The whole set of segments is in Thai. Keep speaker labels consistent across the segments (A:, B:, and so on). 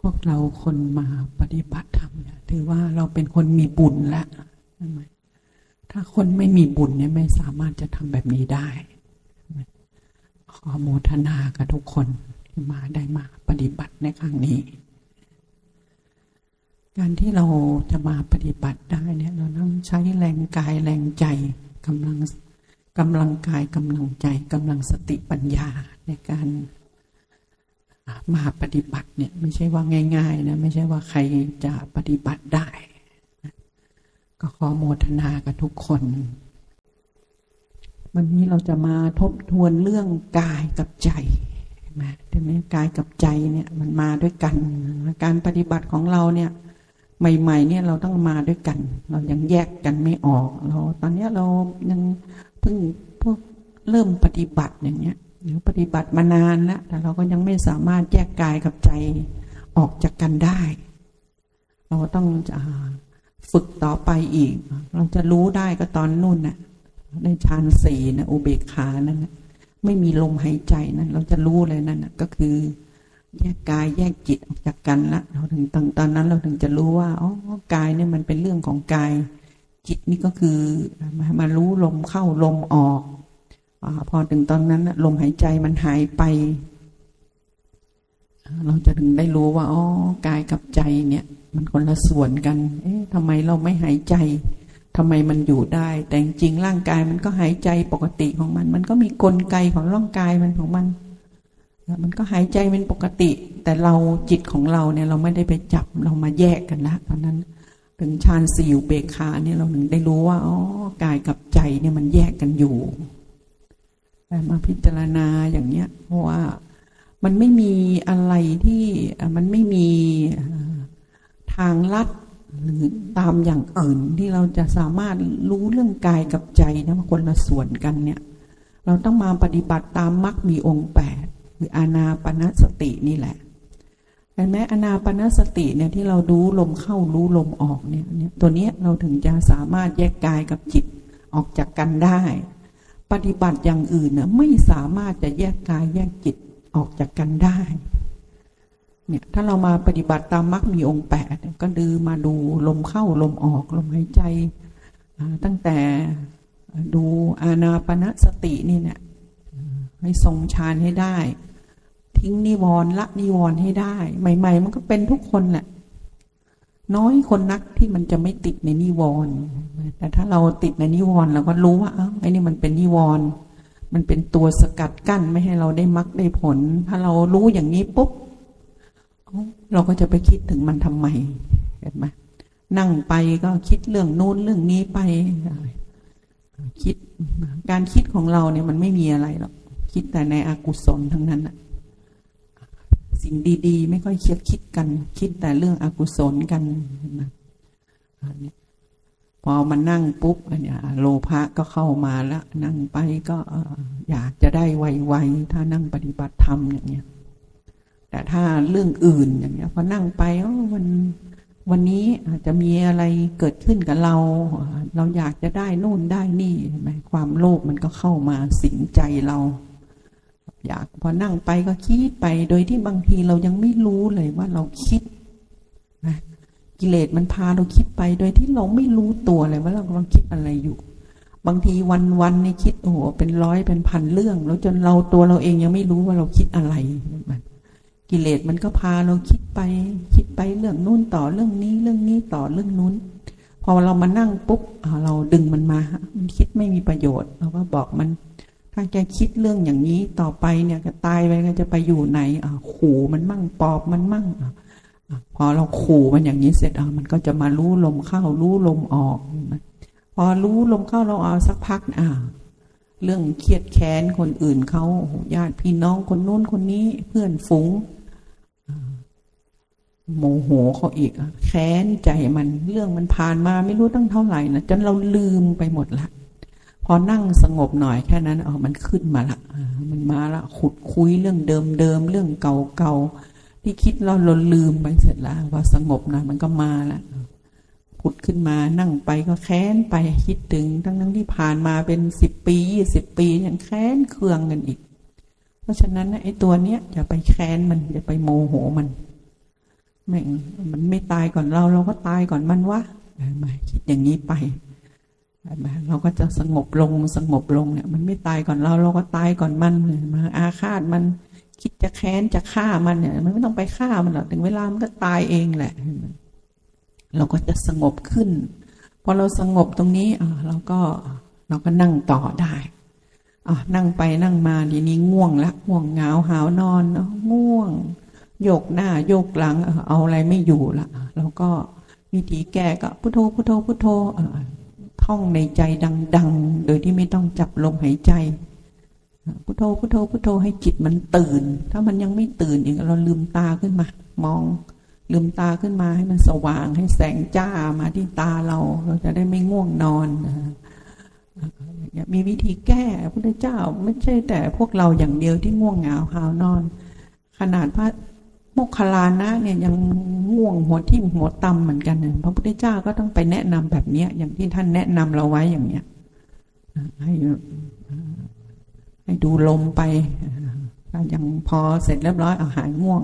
A: พวกเราคนมาปฏิบัติธรรมเนี่ยถือว่าเราเป็นคนมีบุญแล้วใช่ไหมถ้าคนไม่มีบุญเนี่ยไม่สามารถจะทำแบบนี้ได้ ขอโมทนากับทุกคนที่มาได้มาปฏิบัติในครั้งนี้ การที่เราจะมาปฏิบัติได้เนี่ย เราต้องใช้แรงกายแรงใจกำลังกำลังกายกำลังใจกำลังสติปัญญาในการ มาปฏิบัติเนี่ยไม่ใช่ว่าง่าย ๆ นะ ไม่ใช่ว่าใครจะปฏิบัติได้ ก็ขอโมทนากับทุกคน วันนี้เราจะมาทบทวนเรื่องกายกับใจใช่ไหมใช่ไหมกายกับใจเนี่ยมันมาด้วยกัน การปฏิบัติของเราเนี่ย ใหม่ ๆ เนี่ยเราต้องมาด้วยกัน เรายังแยกกันไม่ออกเราตอนนี้เรายังเพิ่งพวกเริ่มปฏิบัติอย่างเงี้ย หรือปฏิบัติมานานแล้วแต่เราก็ยังไม่สามารถแยกกายกับใจออกจากกันได้ เราต้องจะฝึกต่อไปอีก เราจะรู้ได้ก็ตอนนู่นน่ะในฌานสี่นะอุเบกขานั่นนะไม่มีลมหายใจนั้นเราจะรู้เลยนั่นนะก็คือแยกกายแยกจิตออกจากกันละเราถึงตอนตอนนั้นเราถึงจะรู้ว่าอ๋อกายเนี่ยมันเป็นเรื่องของกาย จิตนี่ก็คือมามารู้ลมเข้าลมออก อพอถึงตอนนั้นลมหายใจมันหายไป เราจะถึงได้รู้ว่าอ๋อกายกับใจเนี่ย มันคนละส่วนกัน เอ๊ะทำไมเราไม่หายใจทำไมมันอยู่ได้ แต่จริงร่างกายมันก็หายใจปกติของมัน มันก็มีกลไกของร่างกายมันของมัน มันก็หายใจเป็นปกติ แต่เราจิตของเราเนี่ยเราไม่ได้ไปจับเรามาแยกกันละตอนนั้นถึงฌานสี่เบคาเนี่ยเราถึงได้รู้ว่าอ๋อกายกับใจเนี่ยมันแยกกันอยู่ มาพิจารณาอย่างเนี้ย เพราะว่ามันไม่มีอะไรที่มันไม่มีทางลัดหรือตามอย่างอื่นที่เราจะสามารถรู้เรื่องกายกับใจนะคนละส่วนกันเนี่ย เราต้องมาปฏิบัติตามมรรคมีองค์แปดคืออานาปณสตินี่แหละเห็นไหมอานาปณสติเนี่ยที่เรารู้ลมเข้ารู้ลมออกเนี่ยเนี่ยตัวเนี้ยเราถึงจะสามารถแยกกายกับจิตออกจากกันได้ ปฏิบัติอย่างอื่นนะไม่สามารถจะแยกกายแยกจิตออกจากกันได้ เนี่ยถ้าเรามาปฏิบัติตามมรรคมีองค์แปดก็ดูมาดูลมเข้าลมออกลมหายใจ ตั้งแต่ดูอานาปณะสตินี่เนี่ยให้ทรงฌานให้ได้ ทิ้งนิวรณ์ละนิวรณ์ให้ได้ ใหม่ ๆ มันก็เป็นทุกคนแหละ น้อยคนนักที่มันจะไม่ติดในนิวรณ์แต่ถ้าเราติดในนิวรณ์เราก็รู้ว่าอ้าไอ้นี่มันเป็นนิวรณ์มันเป็นตัวสกัดกั้นไม่ให้เราได้มรรคได้ผล ถ้าเรารู้อย่างนี้ปุ๊บเราก็จะไปคิดถึงมันทำไมเห็นไหมนั่งไปก็คิดเรื่องนู้นเรื่องนี้ไป คิดการคิดของเราเนี่ยมันไม่มีอะไรหรอกคิดแต่ในอกุศลทั้งนั้นอะ สิ่งดีๆ ไม่ค่อยเคิดคิดกัน คิดแต่เรื่องอกุศลกันนะพอมันนั่งปุ๊บอันนี้โลภะก็เข้ามาแล้วนั่งไปก็อยากจะได้ไวๆถ้านั่งปฏิบัติธรรมอย่างเงี้ย แต่ถ้าเรื่องอื่นอย่างเงี้ยพอนั่งไปวันวันนี้อาจจะมีอะไรเกิดขึ้นกับเรา เราอยากจะได้นู่นได้นี่ไหมความโลภมันก็เข้ามาสิงใจเรา อยากพอนั่งไปก็คิดไป โดยที่บางทีเรายังไม่รู้เลยว่าเราคิดนะกิเลสมันพาเราคิดไป โดยที่เราไม่รู้ตัวเลยว่าเรากำลังคิดอะไรอยู่ บางทีวันวันนี่คิดโอ้โหเป็นร้อยเป็นพันเรื่อง แล้วจนเราตัวเราเองยังไม่รู้ว่าเราคิดอะไรมันกิเลสมันก็พาเราคิดไป คิดไปเรื่องนู้นต่อเรื่องนี้เรื่องนี้ต่อเรื่องนู้น พอเรามานั่งปุ๊บเราดึงมันมา มันคิดไม่มีประโยชน์เราก็บอกมัน ถ้าแกคิดเรื่องอย่างนี้ต่อไปเนี่ยก็ตายไปก็จะไปอยู่ไหนขู่มันมั่งปอบมันมั่งพอเราขู่มันอย่างนี้เสร็จอะมันก็จะมารู้ลมเข้า รู้ลมออก พอรู้ลมเข้าเราเอาสักพักอ่าเรื่องเครียดแค้นคนอื่นเขาญาติพี่น้องคนนู้นคนนี้เพื่อนฝูงโมโหเขาอีกแค้นใจมันเรื่องมันผ่านมาไม่รู้ตั้งเท่าไหร่นะจนเราลืมไปหมดละ พอนั่งสงบหน่อยแค่นั้นเออมันขึ้นมาละมันมาละขุดคุยเรื่องเดิมเดิมเรื่องเก่าเก่าที่คิดเราเราลืมไปเสร็จแล้วพอสงบหน่อยมันก็มาละผุดขึ้นมานั่งไปก็แค้นไปคิดถึงทั้งทั้งที่ผ่านมาเป็นสิบปียี่สิบปียังแค้นเคืองกันอีก เพราะฉะนั้นไอ้ตัวเนี้ยอย่าไปแค้นมันอย่าไปโมโหมันแม่งมันไม่ตายก่อนเราเราก็ตายก่อนมันวะมาคิดอย่างนี้ไป เราก็จะสงบลงสงบลงเนี่ย มันไม่ตายก่อนเราเราก็ตายก่อนมันมาอาฆาตมันคิดจะแค้นจะฆ่ามันเนี่ย มันไม่ต้องไปฆ่ามันหรอกถึงเวลามันก็ตายเองแหละ เราก็จะสงบขึ้นพอเราสงบตรงนี้อ่าเราก็เราก็นั่งต่อได้อ่านั่งไปนั่งมาทีนี้ง่วงละง่วงเหงาหาวนอนง่วง โยกหน้าโยกหลังเอาอะไรไม่อยู่ละเราก็วิธีแก้ก็พุทโธพุทโธพุทโธ ท่องในใจดัง ๆ โดยที่ไม่ต้องจับลมหายใจพุทโธพุทโธพุทโธให้จิตมันตื่น ถ้ามันยังไม่ตื่นอีกเราลืมตาขึ้นมา มองลืมตาขึ้นมาให้มันสว่างให้แสงจ้ามาที่ตาเรา เราจะได้ไม่ง่วงนอนมีวิธีแก้พระเจ้าไม่ใช่แต่พวกเราอย่างเดียวที่ง่วงเหงาหาวนอน ขนาดพระ โมคคลานะเนี่ยยังง่วงหัวทิ่มหัวตำเหมือนกันพระพุทธเจ้าก็ต้องไปแนะนำแบบเนี้ย อย่างที่ท่านแนะนำเราไว้อย่างเนี้ยให้ให้ดูลมไปอย่างพอเสร็จเรียบร้อยอาหายง่วง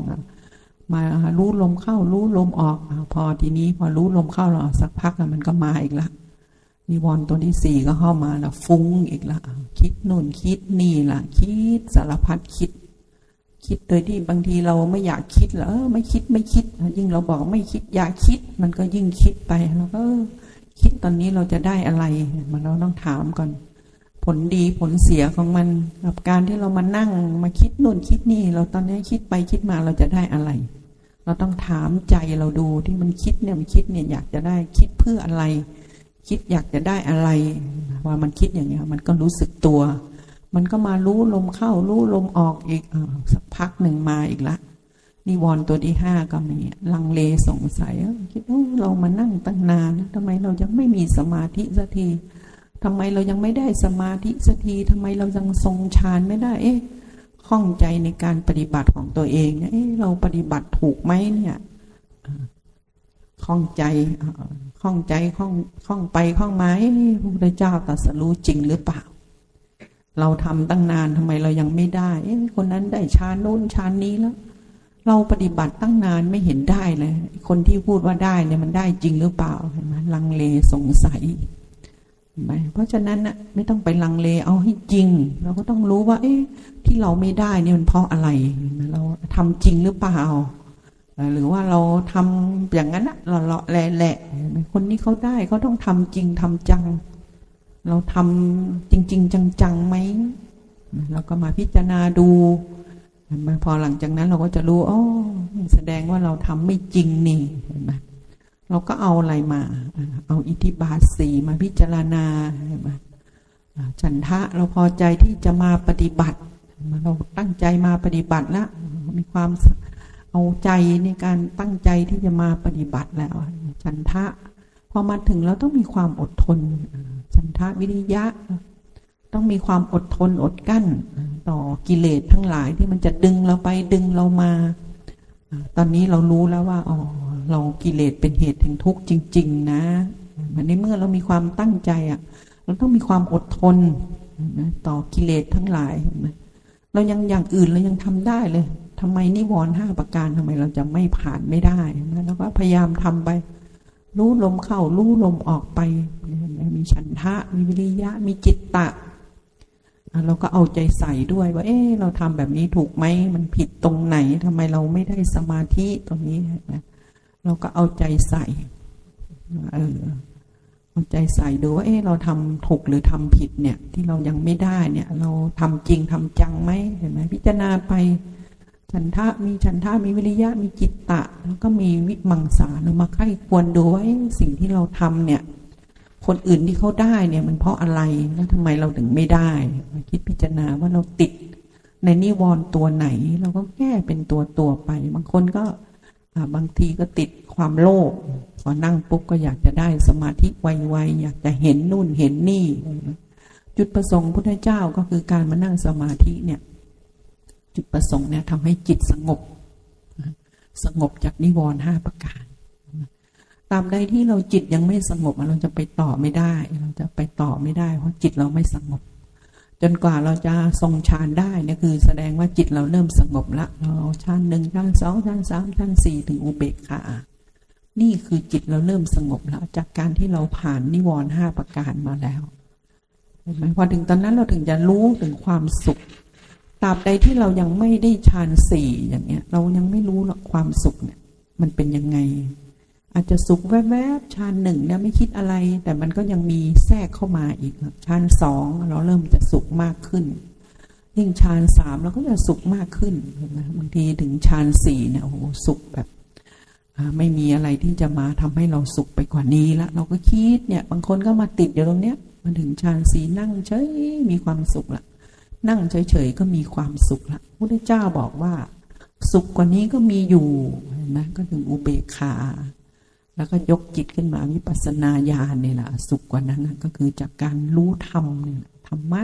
A: มารู้ลมเข้ารู้ลมออกพอทีนี้พอรู้ลมเข้าเราสักพักมันก็มาอีกละนิวรณ์ตัวที่สี่ก็เข้ามาแล้วฟุ้งอีกละคิดนู่นคิดนี่ละคิดสารพัดคิด คิดโดยที่บางทีเราไม่อยากคิดแล้วไม่คิดไม่คิด ยิ่งเราบอกไม่คิดอยากคิด มันก็ยิ่งคิดไปแล้วก็คิดตอนนี้เราจะได้อะไรมันเราต้องถามก่อน ผลดีผลเสียของมันกับการที่เรามานั่งมาคิดนู่นคิดนี่ เราตอนนี้คิดไปคิดมาเราจะได้อะไร เราต้องถามใจเราดูที่มันคิดเนี่ยมันคิดเนี่ยอยากจะได้คิดเพื่ออะไร คิดอยากจะได้อะไร ว่ามันคิดอย่างเงี้ยมันก็รู้สึกตัว มันก็มารู้ลมเข้ารู้ลมออกอีกอสักพักหนึ่งมาอีกละนิวรณ์ตัวที่ห้าก็มีลังเลสงสัยคิดว่าเรามานั่งตั้งนานทำไมเรายังไม่มีสมาธิสักทีทำไมเรายังไม่ได้สมาธิสักทีทำไมเรายังทรงฌานไม่ได้ เอ๊ะข้องใจในการปฏิบัติของตัวเองเนี่ยเอ๊ะเราปฏิบัติถูกไหมเนี่ยข้องใจข้องใจข้องข้องไปข้องมาพระพุทธเจ้าตรัสรู้จริงหรือเปล่า เราทำตั้งนานทำไมเรายังไม่ได้เอ๊ะคนนั้นได้ฌานนู้นฌานี้แล้ว เราปฏิบัติตั้งนานไม่เห็นได้เลย คนที่พูดว่าได้เนี่ยมันได้จริงหรือเปล่าเห็นไหมลังเลสงสัยไหมเพราะฉะนั้นน่ะไม่ต้องไปลังเลเอาให้จริง เราก็ต้องรู้ว่า เอ๊ะที่เราไม่ได้เนี่ยมันเพราะอะไร เราทำจริงหรือเปล่า หรือว่าเราทำอย่างนั้นอะเราเลาะแหละคนนี้เขาได้เขาต้องทำจริงทำจัง เราทำจริง ๆ จังๆไหมเราก็มาพิจารณาดูมาพอหลังจากนั้นเราก็จะรู้อ๋อแสดงว่าเราทำไม่จริงนี่เห็นไหมเราก็เอาอะไรมา เอาอิทธิบาทสีมาพิจารณาฉันทะเราพอใจที่จะมาปฏิบัติ เราตั้งใจมาปฏิบัติแล้วมีความเอาใจในการตั้งใจที่จะมาปฏิบัติแล้ว ฉันทะพอมาถึงเราต้องมีความอดทน ฉันทะวิริยะ ต้องมีความอดทนอดกั้น ต่อกิเลสทั้งหลายที่มันจะดึงเราไปดึงเรามา ตอนนี้เรารู้แล้วว่าอ๋อเรากิเลสเป็นเหตุแห่งทุกข์จริง ๆ นะมันในเมื่อเรามีความตั้งใจอะ เราต้องมีความอดทนต่อกิเลสทั้งหลายเรายังอย่างอื่นเรายังทำได้เลยทำไมนิวรณ์ห้าประการทำไมเราจะไม่ผ่านไม่ได้แล้วก็พยายามทำไป รู้ลมเข้ารู้ลมออกไป มีฉันทะ มีวิริยะ มีจิตตะ เราก็เอาใจใส่ด้วยว่า เอ๊เราทำแบบนี้ถูกไหม มันผิดตรงไหนทำไมเราไม่ได้สมาธิตรงนี้นะเราก็เอาใจใส่เออเอาใจใส่ดูว่า เอ๊เราทำถูกหรือทำผิดเนี่ย ที่เรายังไม่ได้เนี่ย เราทำจริงทำจังไหมเห็นไหมพิจารณาไป ฉันทะมีฉันทะมีวิริยะมีจิตตะ แล้วก็มีวิมังสาเรามาใคร่ควรดูว่าสิ่งที่เราทำเนี่ย คนอื่นที่เขาได้เนี่ยมันเพราะอะไรแล้วทำไมเราถึงไม่ได้มาคิดพิจารณาว่าเราติดในนิวรณ์ตัวไหน เราก็แก้เป็นตัวตัวไป บางคนก็บางทีก็ติดความโลภพอนั่งปุ๊บก็อยากจะได้สมาธิไวๆอยากจะเห็นนู่นเห็นนี่ จุดประสงค์พุทธเจ้าก็คือการมานั่งสมาธิเนี่ย จุดประสงค์เนี่ยทำให้จิตสงบ สงบจากนิวรณ์ห้าประการตามใดที่เราจิตยังไม่สงบเราจะไปต่อไม่ได้ เราจะไปต่อไม่ได้ เพราะจิตเราไม่สงบ จนกว่าเราจะทรงฌานได้เนี่ยคือ แสดงว่าจิตเราเริ่มสงบละเราฌานหนึ่งฌานสองฌานสามฌานสี่ถึงอุเบกขานี่คือจิตเราเริ่มสงบแล้ว จากการที่เราผ่านนิวรณ์ห้าประการมาแล้วเห็นไหมพอถึงตอนนั้นเราถึงจะรู้ถึงความสุข ตราบใดที่เรายังไม่ได้ฌานสี่อย่างเงี้ย เรายังไม่รู้หรอกความสุขเนี่ย มันเป็นยังไง อาจจะสุขแวบๆฌานหนึ่งเนี่ยไม่คิดอะไร แต่มันก็ยังมีแทรกเข้ามาอีกฌานสองเราเริ่มจะสุขมากขึ้น ยิ่งฌานสามเราก็จะสุขมากขึ้นเห็นไหมบางทีถึงฌานสี่เนี่ยโอ้โหสุขแบบไม่มีอะไรที่จะมาทำให้เราสุขไปกว่านี้ละเราก็คิดเนี่ย บางคนก็มาติดอยู่ตรงเนี้ยมาถึงฌานสีนั่งเฉยมีความสุขละ นั่งเฉยๆก็มีความสุขละพระพุทธเจ้าบอกว่า สุขกว่านี้ก็มีอยู่นะก็ถึงอุเบกขา แล้วก็ยกจิตขึ้นมาวิปัสสนาญาณเนี่ยแหละสุขกว่านั้นนะก็คือจากการรู้ธรรมเนี่ยธรรมะ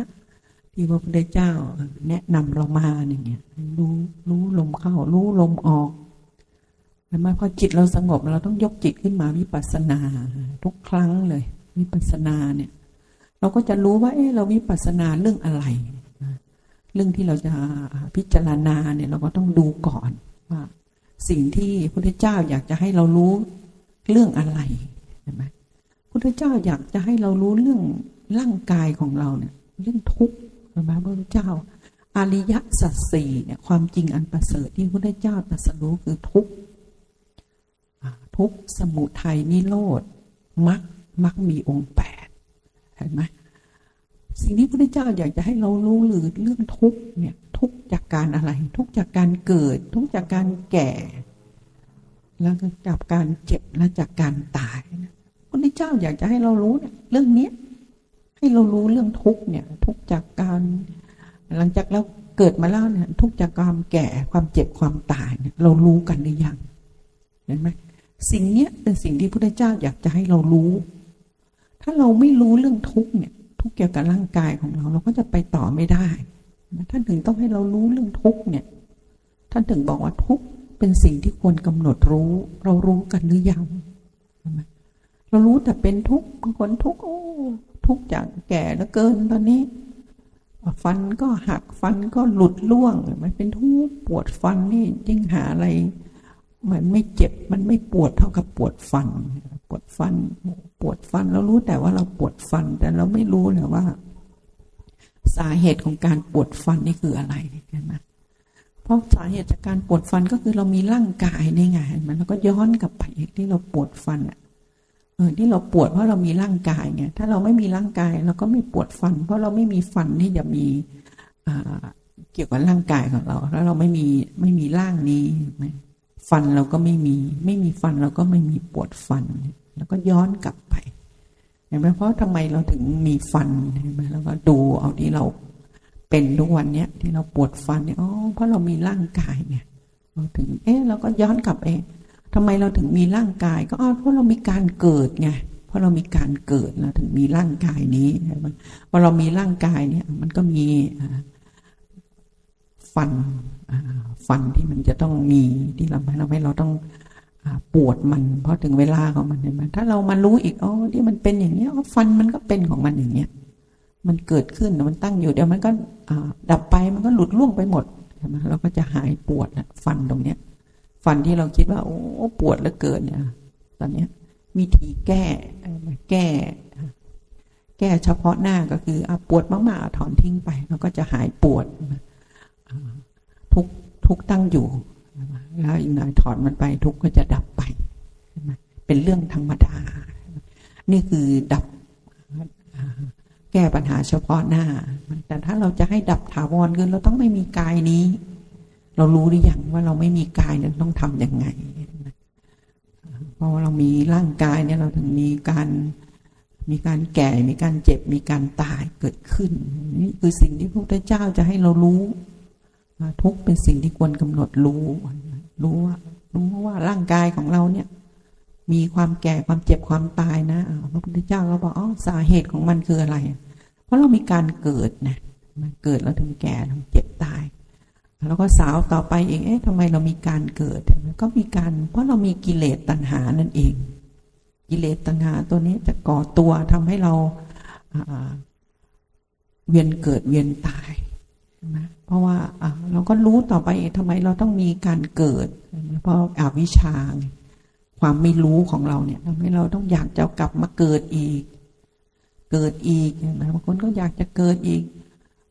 A: ที่พระพุทธเจ้าแนะนำเรามาเนี่ยรู้รู้ลมเข้า รู้ลมออกแต่มาพอจิตเราสงบเราต้องยกจิตขึ้นมาวิปัสสนา ทุกครั้งเลย วิปัสสนาเนี่ย เราก็จะรู้ว่า เออเราวิปัสสนาเรื่องอะไร เรื่องที่เราจะพิจารณาเนี่ยเราก็ต้องดูก่อนว่า สิ่งที่พระพุทธเจ้าอยากจะให้เรารู้เรื่องอะไรใช่ไหมพุทธเจ้าอยากจะให้เรารู้เรื่องร่างกายของเราเนี่ยเรื่องทุกข์ใช่ไหมพระพุทธเจ้าอริยสัจสี่เนี่ยความจริงอันประเสริฐที่พระพุทธเจ้าตรัสรู้คือทุกข์ทุกข์สมุทัยนิโรธมรรคมรรคมีองค์แปดเห็นไหม สิ่งที่พระเจ้าอยากจะให้เรารู้หรือเรื่องทุกเนี่ยทุกจากการอะไร ทุกจากการเกิด ทุกจากการแก่ แล้วก็จากการเจ็บและจากการตายพระเจ้าอยากจะให้เรารู้เนี่ยเรื่องเนี้ยให้เรารู้เรื่องทุกเนี่ย ทุกจากการ หลังจากเราเกิดมาแล้วเนี่ยทุกจากความแก่ความเจ็บความตายเนี่ยเรารู้กันหรือยังเห็นไหมสิ่งเนี้ยเป็นสิ่งที่พระเจ้าอยากจะให้เรารู้ ถ้าเราไม่รู้เรื่องทุกเนี่ย ทุกเกี่ยวกับร่างกายของเรา เราก็จะไปต่อไม่ได้ท่านถึงต้องให้เรารู้เรื่องทุกเนี่ย ท่านถึงบอกว่าทุกเป็นสิ่งที่ควรกำหนดรู้ เรารู้กันหรือยังเรารู้แต่เป็นทุกบางคนทุกโอ้ทุกจากแก่แล้วเกินตอนนี้ฟันก็หักฟันก็หลุดล่วงมันเป็นทุกปวดฟันนี่ยิ่งหาอะไร มันไม่เจ็บมันไม่ปวดเท่ากับปวดฟัน วดฟัน ปวดฟันเรารู้แต่ว่าเราปวดฟัน แต่เราไม่รู้เลยว่า สาเหตุของการปวดฟันนี่คืออะไรเห็นไหมเพราะสาเหตุจากการปวดฟันก็คือเรามีร่างกายในไงมันแล้วก็ย้อนกลับไปที่เราปวดฟันอะเออที่เราปวดเพราะเรามีร่างกายไงถ้าเราไม่มีร่างกายเราก็ไม่ปวดฟัน เพราะเราไม่มีฟันที่จะมีเกี่ยวกับร่างกายของเรา แล้วเราไม่มีไม่มีร่างนี้ไหมฟันเราก็ไม่มี ไม่มีฟันเราก็ไม่มีปวดฟัน แล้วก็ย้อนกลับไปเห็นไหมเพราะทำไมเราถึงมีฟันเห็นไหมแล้วก็ดูเอาที่เราเป็นทุกวันเนี้ยที่เราปวดฟันเนี่ยอ๋อเพราะเรามีร่างกายไงเราถึงเอ๊ะเราก็ย้อนกลับเองทำไมเราถึงมีร่างกาย ก็อ๋อเพราะเรามีการเกิดไงเพราะเรามีการเกิดเราถึงมีร่างกายนี้พอเรามีร่างกายเนี่ยมันก็มีฟันฟันที่มันจะต้องมีที่เราทำให้เราต้อง ปวดมันเพราะถึงเวลาของมันเห็นไหมถ้าเรามารู้อีกอ๋อที่มันเป็นอย่างเนี้ยฟันมันก็เป็นของมันอย่างเนี้ยมันเกิดขึ้นมันตั้งอยู่เดี๋ยวมันก็ดับไปมันก็หลุดล่วงไปหมดใช่ไหมเราก็จะหายปวดฟันตรงเนี้ย ฟันที่เราคิดว่าโอ้ปวดเหลือเกินเนี่ย ตอนเนี้ยมีทีแก้แก้ แก้เฉพาะหน้าก็คืออปวดมากๆถอนทิ้งไป เราก็จะหายปวดทุกทุกตั้งอยู่ แล้วอีกหน่อยถอนมันไปทุกข์ก็จะดับไปเป็นเรื่องธรรมดา นี่คือดับแก้ปัญหาเฉพาะหน้า แต่ถ้าเราจะให้ดับถาวรคือเราต้องไม่มีกายนี้ เรารู้หรือยังว่าเราไม่มีกายเนี่ยต้องทำยังไงเพราะว่าเรามีร่างกายเนี่ยเราถึงมีการมีการแก่มีการเจ็บมีการตายเกิดขึ้น นี่คือสิ่งที่พระพุทธเจ้าจะให้เรารู้ทุกเป็นสิ่งที่ควรกำหนดรู้ รู้ว่ารู้ว่าร่างกายของเราเนี่ย มีความแก่ความเจ็บความตายนะพระพุทธเจ้าก็บอกอ๋อสาเหตุของมันคืออะไร เพราะเรามีการเกิดนะมันเกิดแล้วถึงแก่ถึงเจ็บตาย แล้วก็สาวต่อไปเองเอ๊ะทำไมเรามีการเกิดก็มีการ เพราะเรามีกิเลสตัณหานั่นเอง กิเลสตัณหาตัวนี้จะก่อตัวทำให้เราเวียนเกิดเวียนตาย เพราะว่าเราก็รู้ต่อไปทำไมเราต้องมีการเกิด เพราะอาวิชชา ความไม่รู้ของเราเนี่ยทำให้เราต้องอยากจะกลับมาเกิดอีก เกิดอีกนไหมบางคนก็อยากจะเกิดอีก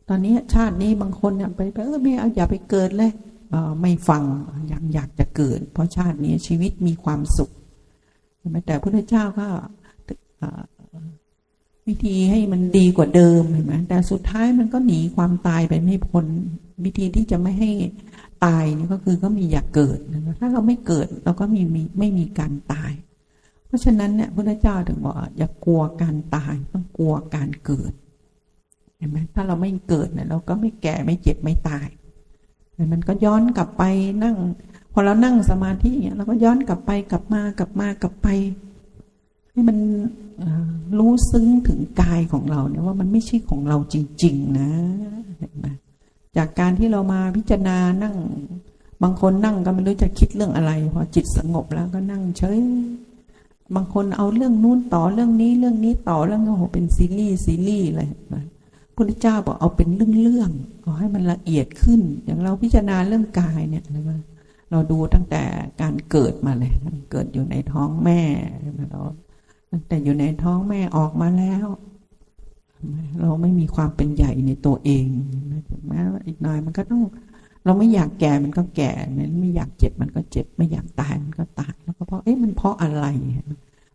A: ตอนนี้ชาตินี้บางคนเนี่ยไปไปเออไม่เอาอย่าไปเกิดเลยไม่ฟังยังอยากจะเกิด เพราะชาตินี้ชีวิตมีความสุขแต่พระพุทธเจ้าก็เอ่อ วิธีให้มันดีกว่าเดิมเห็นไหมแต่สุดท้ายมันก็หนีความตายไปไม่พ้นวิธีที่จะไม่ให้ตายนี่ก็คือก็มีอยากเกิดนะคะถ้าเราไม่เกิดเราก็มีมีไม่มีการตาย เพราะฉะนั้นเนี่ยพระพุทธเจ้าถึงบอกอย่ากลัวการตายต้องกลัวการเกิดเห็นไหมถ้าเราไม่เกิดเนี่ยเราก็ไม่แก่ไม่เจ็บไม่ตายมันก็ย้อนกลับไปนั่ง พอเรานั่งสมาธิเนี่ยเราก็ย้อนกลับไปกลับมากลับมากลับไป ให้มันรู้ซึ้งถึงกายของเราเนี่ยว่ามันไม่ใช่ของเราจริง ๆ นะเห็นไหมจากการที่เรามาพิจารณานั่ง บางคนนั่งก็ไม่รู้จะคิดเรื่องอะไรพอจิตสงบแล้วก็นั่งเฉยบางคนเอาเรื่องนู้นต่อเรื่องนี้เรื่องนี้ต่อเรื่องโอ้โหเป็นซีรีส์ซีรีส์เลยนะพุทธเจ้าบอกเอาเป็นเรื่องเรื่องๆเอาให้มันละเอียดขึ้น อย่างเราพิจารณาเรื่องกายเนี่ยนะเราดูตั้งแต่การเกิดมาเลยเกิดอยู่ในท้องแม่เรา ตั้งแต่อยู่ในท้องแม่ออกมาแล้ว เราไม่มีความเป็นใหญ่ในตัวเองแม้ว่าอีกหน่อยมันก็ต้อง เราไม่อยากแก่มันก็แก่ไม่อยากเจ็บมันก็เจ็บ ไม่อยากตายมันก็ตายแล้วก็เพราะเอ๊ะมันเพราะอะไร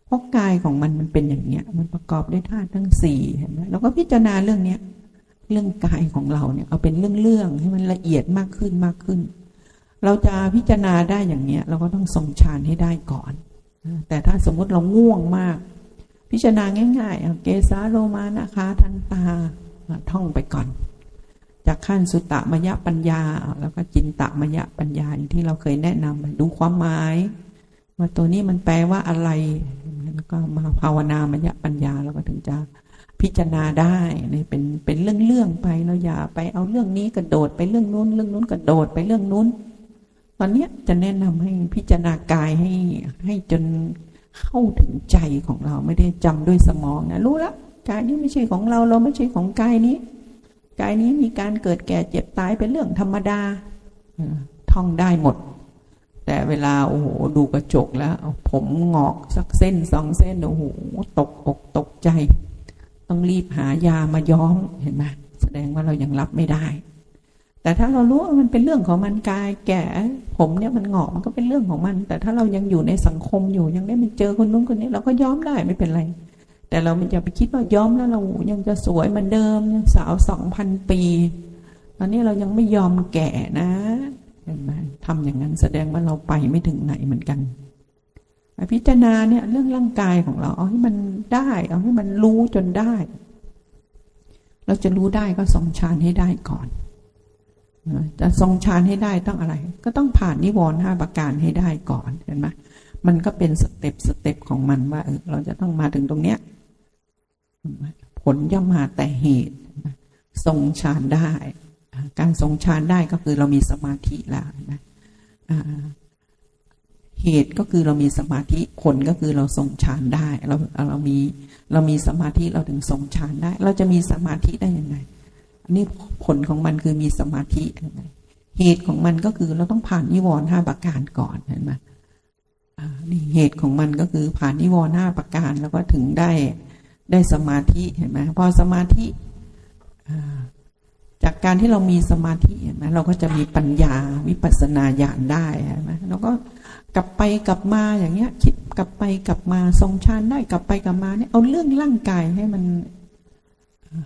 A: เพราะกายของมันมันเป็นอย่างเนี้ย มันประกอบด้วยธาตุทั้งสี่เห็นไหมเราก็พิจารณาเรื่องเนี้ยเรื่องกายของเราเนี่ยเอาเป็นเรื่องๆให้มันละเอียดมากขึ้นมากขึ้น เราจะพิจารณาได้อย่างเนี้ย เราก็ต้องทรงฌานให้ได้ก่อน แต่ถ้าสมมติเราง่วงมาก พิจารณาง่ายๆ เกสาโลมานะคะทันตาท่องไปก่อน จากขั้นสุตตมยปัญญา แล้วก็จินตมยปัญญาอย่างที่เราเคยแนะนำดูความหมายว่าตัวนี้มันแปลว่าอะไร แล้วก็มาภาวนามยปัญญาเราก็ถึงจะพิจารณาได้นี่เป็นเป็นเรื่องเรื่องๆไปเราอย่าไปเอาเรื่องนี้กระโดดไปเรื่องนู้น เรื่องนู้นกระโดดไปเรื่องนู้น ตอนนี้จะแนะนำให้พิจารณากายให้ให้จนเข้าถึงใจของเราไม่ได้จำด้วยสมองนะรู้แล้วกายนี้ไม่ใช่ของเราเราไม่ใช่ของกายนี้กายนี้มีการเกิดแก่เจ็บตายเป็นเรื่องธรรมดาท่องได้หมด แต่เวลาโอ้โหดูกระจกแล้ว ผมงอกสักเส้นสองเส้นโอ้โหตกอกตกใจ ต้องรีบหายามาย้อมเห็นไหมแสดงว่าเรายังรับไม่ได้ แต่ถ้าเรารู้ว่ามันเป็นเรื่องของมันกาย แก่ผมเนี่ยมันหงอกมันก็เป็นเรื่องของมัน แต่ถ้าเรายังอยู่ในสังคมอยู่ยังได้ไปเจอคนนู้นคนนี้ เราก็ย้อมได้ไม่เป็นไร แต่เรามันจะไปคิดว่าย้อมแล้วเรายังจะสวยเหมือนเดิมสาวสองพันปีตอนนี้เรายังไม่ยอมแก่นะเห็นไหมทำอย่างนั้นแสดงว่าเราไปไม่ถึงไหนเหมือนกันพิจารณาเนี่ยเรื่องร่างกายของเราเอาให้มันได้ เอาให้มันรู้จนได้ เราจะรู้ได้ก็ทรงฌานให้ได้ก่อน จะทรงฌานให้ได้ต้องอะไร ก็ต้องผ่านนิวรณ์ห้าประการให้ได้ก่อนเห็นไหมมันก็เป็นสเต็ปสเต็ปของมันว่าเราจะต้องมาถึงตรงเนี้ยผลย่อมมาแต่เหตุทรงฌานได้ การทรงฌานได้ก็คือเรามีสมาธิแล้วนะเหตุก็คือเรามีสมาธิผลก็คือเราทรงฌานได้ เราเรามีเรามีสมาธิเราถึงทรงฌานได้ เราจะมีสมาธิได้ยังไง นนี้ผลของมันคือมีสมาธิเหตุของมันก็คือเราต้องผ่านนิวรณ์ห้าประการก่อนเห็นไหมนี่เหตุของมันก็คือผ่านนิวรณ์ห้าประการแล้วก็ถึงได้ได้สมาธิเห็นไหมพอสมาธิจากการที่เรามีสมาธิเห็นไหมเราก็จะมีปัญญาวิปัสสนาญาณได้เห็นไหมเราก็กลับไปกลับมาอย่างเงี้ย คิดกลับไปกลับมาทรงฌานได้กลับไปกลับมาเนี่ยเอาเรื่องร่างกายให้มัน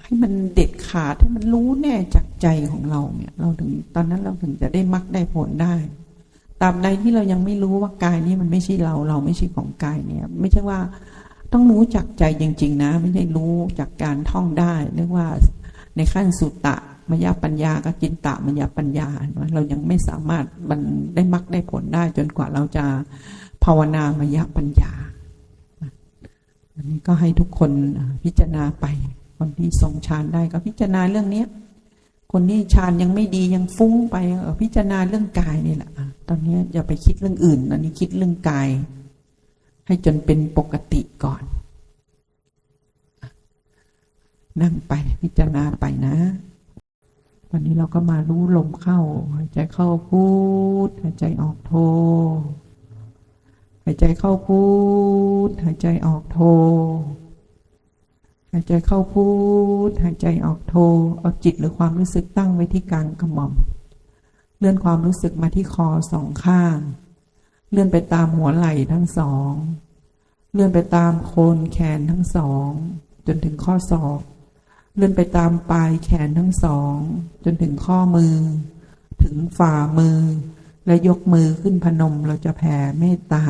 A: ให้มันเด็ดขาดให้มันรู้แน่จากใจของเราเนี่ย เราถึงตอนนั้นเราถึงจะได้มรรคได้ผลได้ตาบใดที่เรายังไม่รู้ว่ากายนี้มันไม่ใช่เราเราไม่ใช่ของกายเนี่ย ไม่ใช่ว่าต้องรู้จักใจจริง ๆ นะ ไม่ใช่รู้จากการท่องได้เรียกว่าในขั้นสุตตะมยปัญญากับจินตะมยปัญญาเรายังไม่สามารถมันได้มรรคได้ผลได้ จนกว่าเราจะภาวนามยปัญญาอันนี้ก็ให้ทุกคนพิจารณาไป คนที่ทรงฌานได้ก็พิจารณาเรื่องเนี้ยคนที่ฌานยังไม่ดียังฟุ้งไปพิจารณาเรื่องกายนี่แหละตอนนี้อย่าไปคิดเรื่องอื่นตอนนี้คิดเรื่องกาย ให้จนเป็นปกติก่อน นั่งไปพิจารณาไปนะ วันนี้เราก็มารู้ลมเข้าหายใจเข้าพูดหายใจออกโทหายใจเข้าพูดหายใจออกโท หายใจเข้าพูด หายใจออกโท เอาจิตหรือความรู้สึกตั้งไว้ที่กลางกระหม่อม เลื่อนความรู้สึกมาที่คอสองข้าง เลื่อนไปตามหัวไหล่ทั้งสอง เลื่อนไปตามโคนแขนทั้งสอง จนถึงข้อศอก เลื่อนไปตามปลายแขนทั้งสอง จนถึงข้อมือ ถึงฝ่ามือ และยกมือขึ้นพนมเราจะแผ่เมตตา